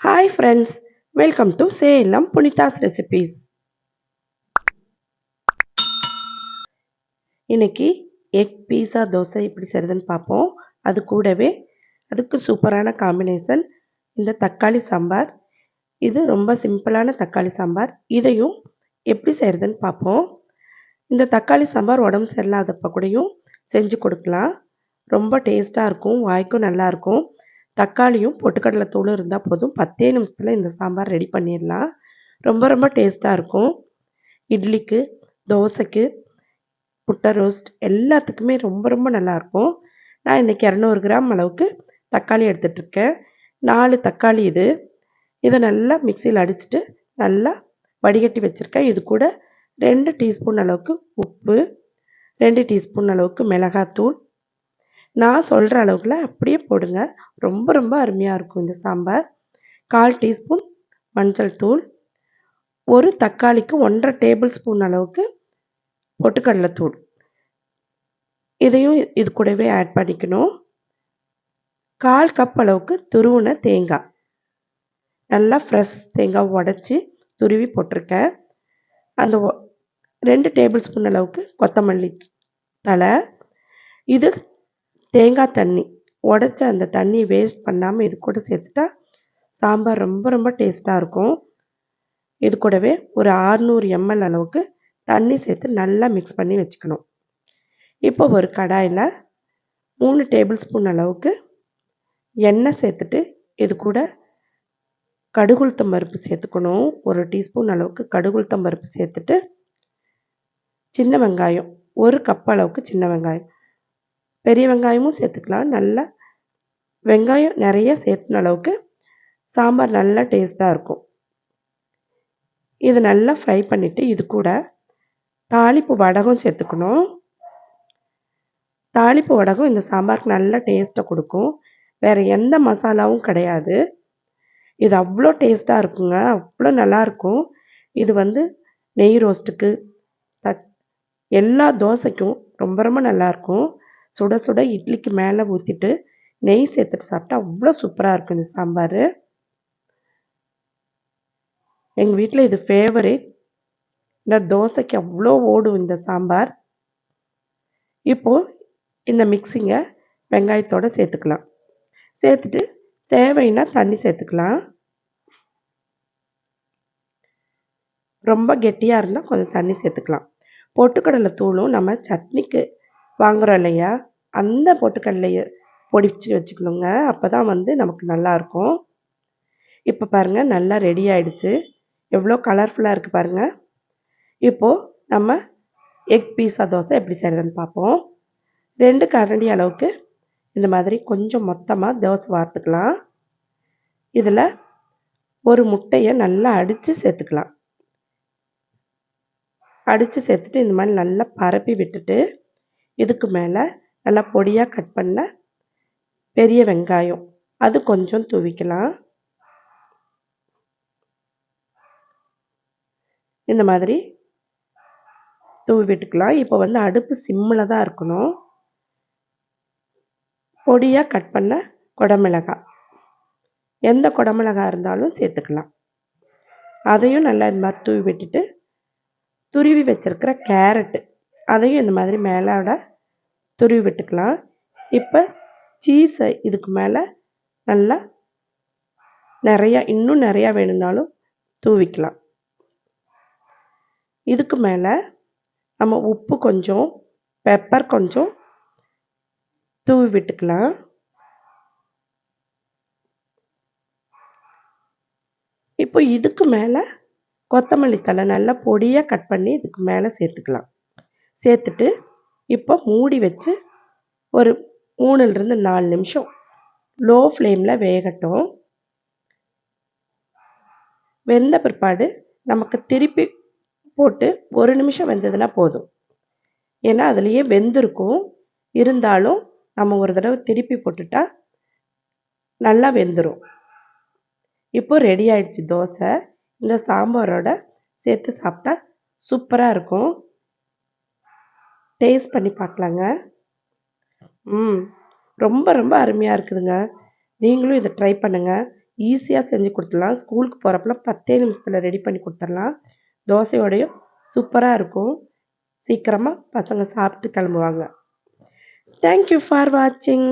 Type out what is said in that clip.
Hi friends welcome to Salem Punithas recipes இன்னைக்கு egg pizza dosa எப்படி செய்கிறதுன்னு பார்ப்போம். அது கூடவே அதுக்கு சூப்பரான காம்பினேஷன் இந்த தக்காளி சாம்பார். இது ரொம்ப சிம்பிளான தக்காளி சாம்பார். இதையும் எப்படி செய்கிறதுன்னு பார்ப்போம். இந்த தக்காளி சாம்பார் உடம்பு சரியில்லாதப்ப கூடயும் செஞ்சு கொடுக்கலாம். ரொம்ப டேஸ்ட்டாக இருக்கும் வாய்க்கும் நல்லாயிருக்கும் தக்காளியும் பொட்டுக்கடலை தூளும் இருந்தால் போதும். பத்தே நிமிஷத்தில் இந்த சாம்பார் ரெடி பண்ணிடலாம். ரொம்ப ரொம்ப டேஸ்ட்டாக இருக்கும். இட்லிக்கு தோசைக்கு முட்டை ரோஸ்ட் எல்லாத்துக்குமே ரொம்ப ரொம்ப நல்லாயிருக்கும் நான் இன்றைக்கி இரநூறு கிராம் அளவுக்கு தக்காளி எடுத்துகிட்ருக்கேன் நாலு தக்காளி இது. இதை நல்லா மிக்சியில் அடிச்சுட்டு நல்லா வடிகட்டி வச்சுருக்கேன். இது கூட ரெண்டு டீஸ்பூன் அளவுக்கு உப்பு ரெண்டு டீஸ்பூன் அளவுக்கு மிளகாத்தூள் நான் சொல்கிற அளவுக்குல அப்படியே போடுங்க. ரொம்ப ரொம்ப அருமையாக இருக்கும் இந்த சாம்பார். கால் டீஸ்பூன் மஞ்சள் தூள் ஒரு தக்காளிக்கு ஒன்றரை டேபிள் ஸ்பூன் அளவுக்கு பொட்டுக்கடலை தூள். இதையும் இது கூடவே ஆட் பண்ணிக்கணும். கால் கப் அளவுக்கு துருவின தேங்காய். நல்லா ஃப்ரெஷ் தேங்காய் உடச்சி துருவி போட்டிருக்கேன். அந்த ரெண்டு டேபிள் ஸ்பூன் அளவுக்கு கொத்தமல்லி தலை இது தேங்காய் தண்ணி. உடச்ச அந்த தண்ணி வேஸ்ட் பண்ணாமல் இது கூட சேர்த்துட்டா சாம்பார் ரொம்ப ரொம்ப டேஸ்ட்டாக இருக்கும். இது கூடவே ஒரு ஆறுநூறு எம்எல் அளவுக்கு தண்ணி சேர்த்து நல்லா மிக்ஸ் பண்ணி வச்சுக்கணும். இப்போ ஒரு கடாயில் மூணு டேபிள் ஸ்பூன் அளவுக்கு எண்ணெய் சேர்த்துட்டு இது கூட கடுகுளுத்தம் பருப்பு சேர்த்துக்கணும். ஒரு டீஸ்பூன் அளவுக்கு கடுகுளுத்தம் பருப்பு சேர்த்துட்டு சின்ன வெங்காயம் ஒரு கப் அளவுக்கு சின்ன வெங்காயம். பெரிய வெங்காயமும் சேர்த்துக்கலாம். நல்லா வெங்காயம் நிறைய சேர்த்துன அளவுக்கு சாம்பார் நல்லா டேஸ்ட்டாக இருக்கும். இது நல்லா ஃப்ரை பண்ணிவிட்டு இது கூட தாளிப்பு வடகம் சேர்த்துக்கணும். தாளிப்பு வடகம் இந்த சாம்பாருக்கு நல்ல டேஸ்ட்டை கொடுக்கும். வேறு எந்த மசாலாவும் கிடையாது. இது அவ்வளோ டேஸ்ட்டாக இருக்குங்க. அவ்வளோ நல்லாயிருக்கும் இது வந்து நெய் ரோஸ்ட்டுக்கு எல்லா தோசைக்கும் ரொம்ப ரொம்ப நல்லாயிருக்கும் சுட சுட இட்லிக்கு மேலே ஊற்றிட்டு நெய் சேர்த்துட்டு சாப்பிட்டா அவ்வளோ சூப்பராக இருக்கும் இந்த சாம்பார். எங்கள் வீட்டில் இது ஃபேவரேட் இந்த தோசைக்கு அவ்வளோ ஓடும் இந்த சாம்பார். இப்போது இந்த மிக்சிங்கை வெங்காயத்தோடு சேர்த்துக்கலாம். சேர்த்துட்டு தேவைன்னா தண்ணி சேர்த்துக்கலாம். ரொம்ப கெட்டியாக இருந்தால் கொஞ்சம் தண்ணி சேர்த்துக்கலாம். பொட்டுக்கடலை தூளும் நம்ம சட்னிக்கு வாங்குகிறோம் இல்லையா? அந்த பொட்டுக்கடலையை பொடிச்சு வச்சுக்கணுங்க. அப்போ தான் வந்து நமக்கு நல்லாயிருக்கும் இப்போ பாருங்கள் நல்லா ரெடி ஆகிடுச்சு எவ்வளோ கலர்ஃபுல்லாக இருக்குது பாருங்கள் இப்போது நம்ம எக் பீஸா தோசை எப்படி செய்கிறதுன்னு பார்ப்போம். ரெண்டு கரண்டி அளவுக்கு இந்த மாதிரி கொஞ்சம் மொத்தமாக தோசை வார்த்துக்கலாம் இதில் ஒரு முட்டையை நல்லா அடித்து சேர்த்துக்கலாம். அடித்து சேர்த்துட்டு இந்த மாதிரி நல்லா பரப்பி விட்டுட்டு இதுக்கு மேலே நல்லா பொடியாக கட் பண்ண பெரிய வெங்காயம். அது கொஞ்சம் தூவிக்கலாம். இந்த மாதிரி தூவி விட்டுக்கலாம். இப்போ வந்து அடுப்பு சிம்மில் தான் இருக்கணும். பொடியாக கட் பண்ண குடமிளகாய். எந்த குடமிளகாய் இருந்தாலும் சேர்த்துக்கலாம். அதையும் நல்லா இந்த மாதிரி தூவி விட்டுட்டு துருவி வச்சுருக்கிற கேரட்டு. அதையும் இந்த மாதிரி மேலோட துருவி விட்டுக்கலாம். இப்போ சீஸை இதுக்கு மேலே நல்லா நிறையா இன்னும் நிறையா வேணும்னாலும் தூவிக்கலாம். இதுக்கு மேலே நம்ம உப்பு கொஞ்சம் பெப்பர் கொஞ்சம் தூவி விட்டுக்கலாம். இப்போ இதுக்கு மேலே கொத்தமல்லி தலை நல்லா பொடியாக கட் பண்ணி இதுக்கு மேலே சேர்த்துக்கலாம். சேர்த்துட்டு இப்போ மூடி வச்சு ஒரு மூணுலேருந்து நாலு நிமிஷம் லோ ஃப்ளேமில் வேகட்டும். வெந்த பிற்பாடு நமக்கு திருப்பி போட்டு ஒரு நிமிஷம் வெந்ததுன்னா போதும். ஏன்னா அதுலேயே வெந்திருக்கும். இருந்தாலும் நம்ம ஒரு தடவை திருப்பி போட்டுட்டா நல்லா வெந்துடும் இப்போ ரெடி ஆயிடுச்சு தோசை. இந்த சாம்பாரோட சேர்த்து சாப்பிட்டா சூப்பராக இருக்கும். டேஸ்ட் பண்ணி பார்க்கலாங்க ம் ரொம்ப ரொம்ப அருமையாக இருக்குதுங்க. நீங்களும் இதை ட்ரை பண்ணுங்கள் ஈஸியாக செஞ்சு கொடுத்துடலாம். ஸ்கூலுக்கு போகிறப்பலாம் பத்தே நிமிஷத்தில் ரெடி பண்ணி கொடுத்துடலாம். தோசையோடையும் சூப்பராக இருக்கும். சீக்கிரமாக பசங்க சாப்பிட்டு கிளம்புவாங்க. தேங்க்யூ ஃபார் வாட்சிங்